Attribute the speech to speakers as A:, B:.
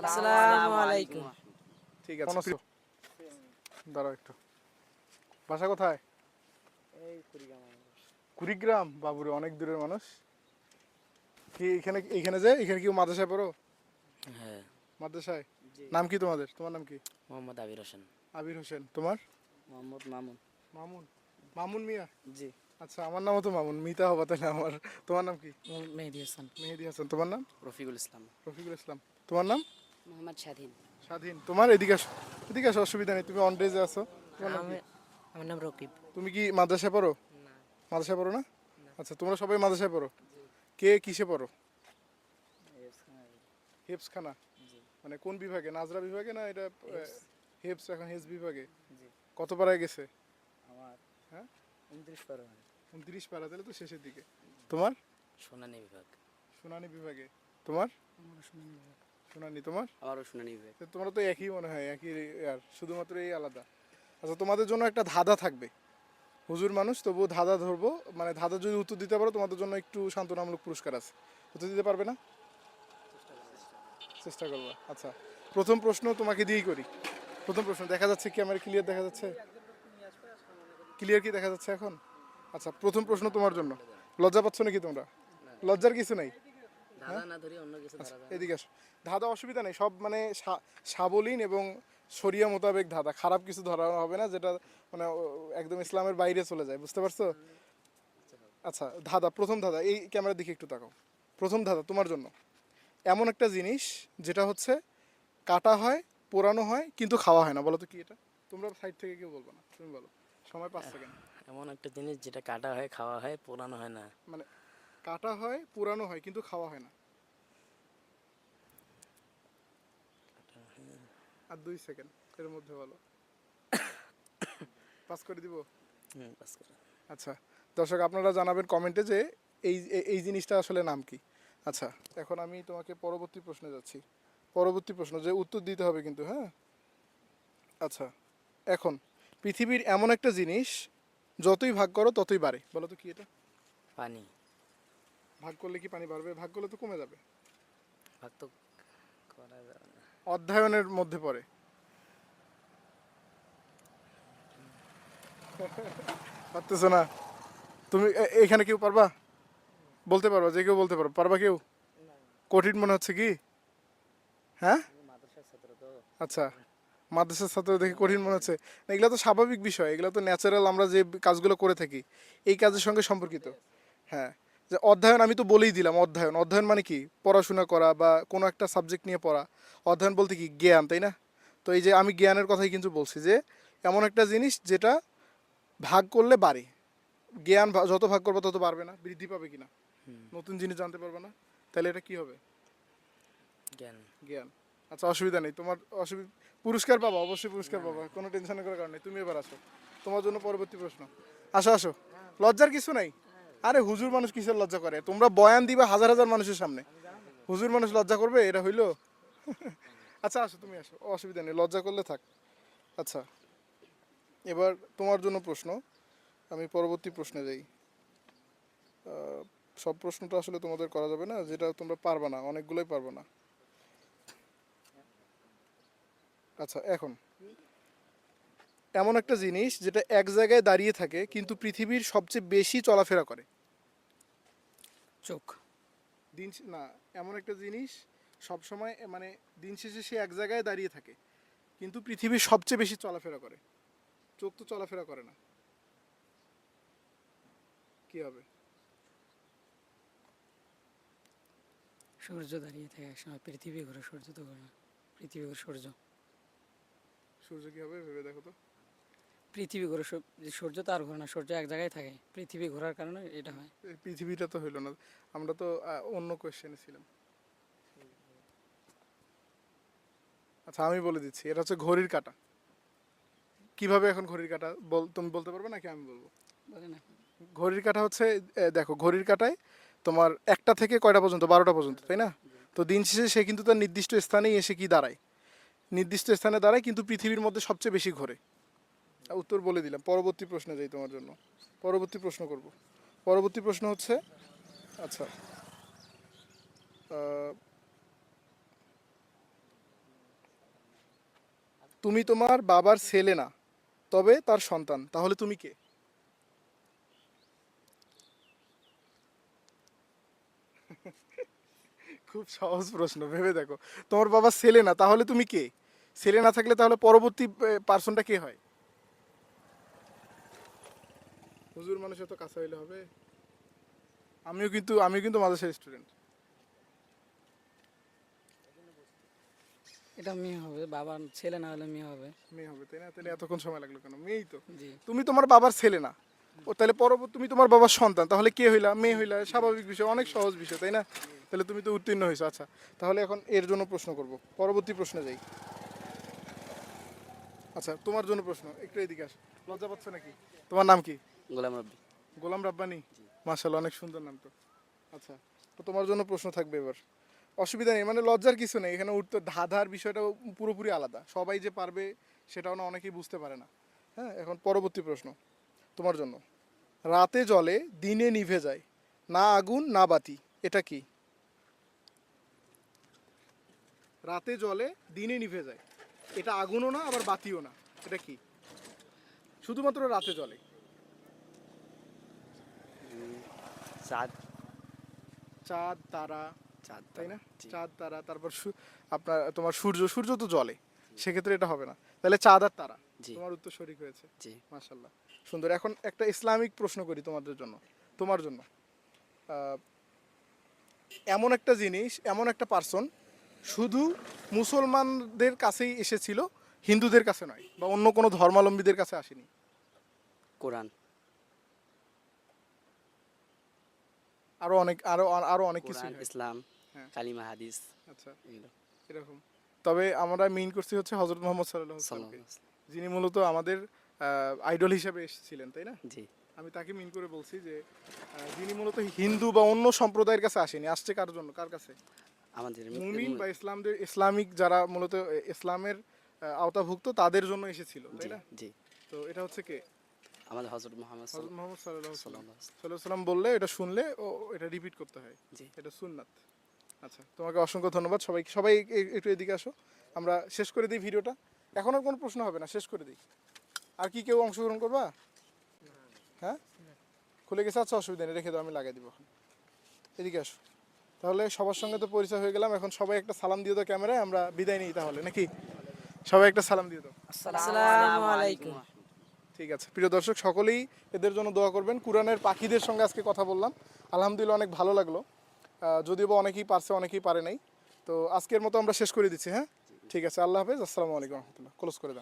A: আসসালামু আলাইকুম।
B: ঠিক আছে। দাঁড়াও একটু। বাসা কোথায়? কুড়িগ্রাম বাবুরে অনেক দূরের মানুষ। কি এখানে এখানে যে? এখানে কি মাদ্রাসায় পড়ো?
A: হ্যাঁ।
B: মাদ্রাসায়? নাম কি তোমাদের? তোমার নাম কি?
A: মোহাম্মদ আবির হোসেন।
B: আবির হোসেন। তোমার?
A: মোহাম্মদ মামুন।
B: মামুন। মামুন মিয়া?
A: জি।
B: আচ্ছা আমার নামও তো মামুন। মিতা হবা তাহলে আমার। তোমার নাম কি?
A: মেহেদি হাসান।
B: মেহেদি হাসান। তোমার নাম?
A: রফিকুল ইসলাম।
B: রফিকুল ইসলাম। তোমার নাম?
A: মোহাম্মদ স্বাধীন।
B: স্বাধীন। তোমার এদিকে আসো। এদিকে আসো অসুবিধা নেই। তুমি অন ডেজে আছো। তোমার নাম
A: আমার নাম রকিব।
B: তুমি কি মাদ্রাসায় পড়ো? মাদ্রাসায় পড়ো না? আচ্ছা তোমরা সবাই মাদ্রাসায় পড়ো? কে কিসে পড়ো? হেপসখানা মানে কোন বিভাগে? নাজরা বিভাগে না এটা হেপস এখন হেপস বিভাগে? কত পাড়ায় গেছে?
A: আমার
B: হ্যাঁ?
A: উনত্রিশ পারো
B: উনত্রিশ পাড়া তাহলে তো শেষের দিকে। তোমার?
A: সোনানি বিভাগ।
B: সোনানি বিভাগে। তোমার? সোনানি তোমার?
A: আমারও সোনানি বিভাগ
B: তো তোমরা তো একই মনে হয় একই আর শুধুমাত্র এই আলাদা। আচ্ছা তোমাদের জন্য একটা ধাঁধা থাকবে। হুজুর মানুষ তবুও ধাঁধা ধরবো। মানে ধাঁধা যদি উত্তর দিতে পারো তোমাদের জন্য একটু সান্ত্বনামূলক পুরস্কার আছে। উত্তর দিতে পারবে না? চেষ্টা করব। আচ্ছা প্রথম প্রশ্ন তোমাকে দিয়েই করি। প্রথম প্রশ্ন দেখা যাচ্ছে কি আমার ক্লিয়ার দেখা যাচ্ছে? ক্লিয়ার কি দেখা যাচ্ছে এখন? আচ্ছা প্রথম প্রশ্ন তোমার জন্য। লজ্জা পাচ্ছ নাকি তোমরা? লজ্জার কিছু নেই।
A: ধরা
B: এদিকে আসো। ধাঁধা অসুবিধা নেই সব মানে সাবলীন এবং শরিয়া মোতাবেক ধাঁধা খারাপ কিছু ধরা হবে না যেটা মানে একদম ইসলামের বাইরে চলে যায় বুঝতে পারছ? আচ্ছা ধাঁধা প্রথম ধাঁধা এই ক্যামেরার দিকে একটু তাকাও প্রথম ধাঁধা তোমার জন্য এমন একটা জিনিস যেটা হচ্ছে কাটা হয় পোড়ানো হয় কিন্তু খাওয়া হয় না বলো তো কি এটা? তোমরা সাইড থেকে কেউ বলব না তুমি বলো সময় পাঁচ সেকেন্ড।
A: এমন একটা জিনিস যেটা কাটা হয় খাওয়া হয় পোড়ানো হয় না।
B: মানে কাটা হয় পোড়ানো হয় কিন্তু খাওয়া হয় না। আর দুই সেকেন্ড এর মধ্যে বলো। পাস করে দিব?
A: বাস
B: আচ্ছা দর্শক আপনারা জানাবেন কমেন্টে যে এই এই জিনিসটা আসলে নাম কি? আচ্ছা এখন আমি তোমাকে পরবর্তী প্রশ্নে যাচ্ছি। পরবর্তী প্রশ্ন যে উত্তর দিতে হবে কিন্তু হ্যাঁ? আচ্ছা এখন পৃথিবীর এমন একটা জিনিস যতই ভাগ করো ততই বাড়ে। বলো তো কি এটা?
A: পানি।
B: ভাগ করলে কি পানি বাড়বে? ভাগ করলে তো কমে যাবে।
A: ভাগ তো করা যাবে না।
B: অধ্যয়নের মধ্যে পড়ে। পারতেছো না। তুমি এখানে কেউ পারবা? বলতে পারবা, যে কেউ বলতে পারো পারবা কেউ? কঠিন মনে হচ্ছে কি? হ্যাঁ? আচ্ছা মাদ্রাসার ছাত্র দেখে কঠিন মনে হচ্ছে। এগুলো তো স্বাভাবিক বিষয়। এগুলো তো ন্যাচারাল আমরা যে কাজগুলো করে থাকি, এই কাজের সঙ্গে সম্পর্কিত। হ্যাঁ যে অধ্যয়ন আমি তো বলেই দিলাম, অধ্যয়ন। অধ্যয়ন মানে কি? পড়াশোনা করা বা কোনো একটা সাবজেক্ট নিয়ে পড়া। অধ্যয়ন বলতে কি? জ্ঞান, তাই না? তো এই যে আমি জ্ঞানের কথাই কিন্তু বলছি যে, এমন একটা জিনিস যেটা ভাগ করলে বাড়ে। জ্ঞান যত ভাগ করবে তত বাড়বে না বৃদ্ধি পাবে কিনা। নতুন জিনিস জানতে পারবে না তাহলে এটা কি হবে?
A: জ্ঞান।
B: জ্ঞান। আচ্ছা অসুবিধা নেই। তোমার অসুবিধা পুরস্কার পাবা অবশ্যই পুরস্কার পাবা কোনো টেনশনের করার কারণ নেই। তুমি এবার আসো। তোমার জন্য পরবর্তী প্রশ্ন। আসো আসো। লজ্জার কিছু নাই? আরে হুজুর মানুষ কিসের লজ্জা করে? তোমরা বয়ান দিবা হাজার হাজার মানুষের সামনে। হুজুর মানুষ লজ্জা করবে? এটা হইল? আচ্ছা আসো তুমি আসো। অসুবিধা নেই। লজ্জা করলে থাক। আচ্ছা। এবার তোমার জন্য প্রশ্ন। আমি পরবর্তী প্রশ্নে যাই। সব প্রশ্নটা আসলে তোমাদের করা যাবে না যেটা তোমরা পারবা না অনেকগুলোই পারবে না। আচ্ছা এখন। এমন একটা জিনিস যেটা এক জায়গায় দাঁড়িয়ে থাকে কিন্তু পৃথিবীর সবচেয়ে বেশি চলাফেরা করে।
A: চোখ।
B: দিন না এমন একটা জিনিস সব সময় মানে দিন শেষে সে এক জায়গায় দাঁড়িয়ে থাকে কিন্তু পৃথিবীর সবচেয়ে বেশি চলাফেরা করে। চোখ তো চলাফেরা করে না। কি হবে?
C: সূর্য দাঁড়িয়ে থাকে একসময় পৃথিবী ঘুরে সূর্য তো ঘুরে না। পৃথিবী ঘুরে সূর্য।
B: সূর্য কি হবে? ভেবে দেখো তো।
C: পৃথিবী ঘুরে যে সূর্য তো আর ঘুরে না সূর্য এক জায়গায় থাকে। পৃথিবী ঘোরার কারণে এটা হয়।
B: পৃথিবীটা তো হইল না। আমরা তো অন্য কোয়েশ্চেনে ছিলাম। আচ্ছা আমি বলে দিচ্ছি এটা হচ্ছে ঘড়ির কাঁটা। কীভাবে এখন ঘড়ির কাঁটা বল তুমি বলতে পারবে নাকি আমি বলব? ঘড়ির কাঁটা হচ্ছে এ, দেখো ঘড়ির কাঁটায় তোমার একটা থেকে কয়টা পর্যন্ত? বারোটা পর্যন্ত তাই না? তো দিন শেষে সে কিন্তু তার নির্দিষ্ট স্থানেই এসে কি দাঁড়ায়? নির্দিষ্ট স্থানে দাঁড়ায় কিন্তু পৃথিবীর মধ্যে সবচেয়ে বেশি ঘোরে। আহ, উত্তর বলে দিলাম পরবর্তী প্রশ্নে যাই তোমার জন্য। পরবর্তী প্রশ্ন করব। পরবর্তী প্রশ্ন হচ্ছে আচ্ছা আহ, তুমি তোমার বাবার ছেলে না। তবে তার সন্তান। তাহলে তুমি কে? খুব সহজ প্রশ্ন, ভেবে দেখো। তোমার বাবা ছেলে না তাহলে তুমি কে? ছেলে না থাকলে তাহলে পরবর্তী পার্সনটা কে হয়? হুজুর মানুষ এত কাছে হইলে হবে। আমিও কিন্তু আমিও কিন্তু মাদ্রাসার স্টুডেন্ট
C: এটা মেয়ে হবে বাবার ছেলে না হলে মেয়ে হবে।
B: মেয়ে হবে তাই না? তাহলে এতক্ষণ সময় লাগল কেন? মেয়েই তো।
C: জি।
B: তুমি তোমার বাবার ছেলে না। ও তাহলে পরবর্তী তুমি তোমার বাবার সন্তান তাহলে কে হইলা? মেয়ে হইলা স্বাভাবিক বিষয় অনেক সহজ বিষয় তাই না? তাহলে তুমি তো উত্তীর্ণ হয়েছো আচ্ছা। তাহলে এখন এর জন্য প্রশ্ন করব। পরবর্তী প্রশ্নে যাই। আচ্ছা তোমার জন্য প্রশ্ন একটু এদিকে আস। লজ্জা পাচ্ছ নাকি? তোমার নাম কি?
A: গোলাম রব্বি।
B: গোলাম রাব্বানি? মাশাল্লাহ অনেক সুন্দর নাম তো। আচ্ছা তো তোমার জন্য প্রশ্ন থাকবে এবার। অসুবিধা নেই মানে লজ্জার কিছু নেই। এখানে উঠতে ধাঁধার বিষয়টা পুরোপুরি আলাদা। সবাই যে পারবে সেটাও না অনেকেই বুঝতে পারে না। হ্যাঁ এখন পরবর্তী প্রশ্ন তোমার জন্য। রাতে জলে দিনে নিভে যায়। না আগুন না বাতি এটা কি? রাতে জলে দিনে নিভে যায়। এটা আগুনও না আবার বাতিও না। এটা কি? শুধুমাত্র রাতে জলে।
A: চাঁদ।
B: চাঁদ তারা
A: চাঁদ
B: তাই না? চাঁদ তারা তারপর আপনার তোমার সূর্য সূর্য তো জলে সেক্ষেত্রে এটা হবে না। তাহলে চাঁদ আর তারা তোমার উত্তর সঠিক হয়েছে।
A: জি।
B: মাশাল্লাহ সুন্দর এখন একটা ইসলামিক প্রশ্ন করি তোমাদের জন্য তোমার জন্য। এমন একটা জিনিস এমন একটা পার্সন শুধু মুসলমানদের কাছেই এসেছিল হিন্দুদের কাছে নয় বা অন্য কোনো ধর্মাবলম্বীদের কাছে আসেনি।
A: কোরআন।
B: আরও অনেক আরও আরও অনেক কিছু
A: ইসলাম। কালিমা হাদিস
B: আচ্ছা। এরকম। তবে আমরা মেইন করছি হচ্ছে হজরত মোহাম্মদ সাল্লাহ সাল্লামকে
A: ওয়াসাল্লাম।
B: যিনি মূলত আমাদের আইডল হিসেবে এসেছিলেন তাই না?
A: জি।
B: আমি তাকে মিন করে বলছি যে যিনি মূলত হিন্দু বা অন্য সম্প্রদায়ের কাছে আসেনি আসছে কার জন্য কার কাছে?
A: আমাদের
B: মুমিন বা ইসলামদের ইসলামিক যারা মূলত ইসলামের আওতাভুক্ত তাদের জন্য এসেছিল তাই না?
A: জি।
B: তো এটা হচ্ছে কে?
A: আমাদের হজরত মোহাম্মদ
B: হজরত মোহাম্মদ
A: সাল্লাল্লাহু আলাইহি
B: সাল্লাহ সাল্লাম বললে এটা শুনলে ও এটা রিপিট করতে হয়।
A: জি।
B: এটা সুন্নাত। আচ্ছা। তোমাকে অসংখ্য ধন্যবাদ। সবাই সবাই এ- একটু এদিকে আসো। আমরা শেষ করে দিই ভিডিওটা। এখন আর কোনো প্রশ্ন হবে না শেষ করে দিই। আর কি কেউ অংশগ্রহণ করবা? হ্যাঁ? খুলে গেছে? আচ্ছা অসুবিধা নেই রেখে দাও আমি লাগিয়ে দিব এখন। এদিকে আসো। তাহলে সবার সঙ্গে তো পরিচয় হয়ে গেলাম। এখন সবাই একটা সালাম দিয়ে দাও ক্যামেরায় আমরা বিদায় নিই তাহলে নাকি? সবাই একটা সালাম দিয়ে দাও।
C: আসসালামু আলাইকুম।
B: ঠিক আছে। প্রিয় দর্শক সকলেই এদের জন্য দোয়া করবেন। কোরআনের পাখিদের সঙ্গে আজকে কথা বললাম। আলহামদুলিল্লাহ অনেক ভালো লাগল। যদিও বা অনেকেই পারছে, অনেকেই পারে নাই। তো আজকের মতো আমরা শেষ করে দিচ্ছি হ্যাঁ? ঠিক আছে, আল্লাহ হাফেজ। আসসালামু আলাইকুম রহমতুল্লাহ। ক্লোজ করে দেন।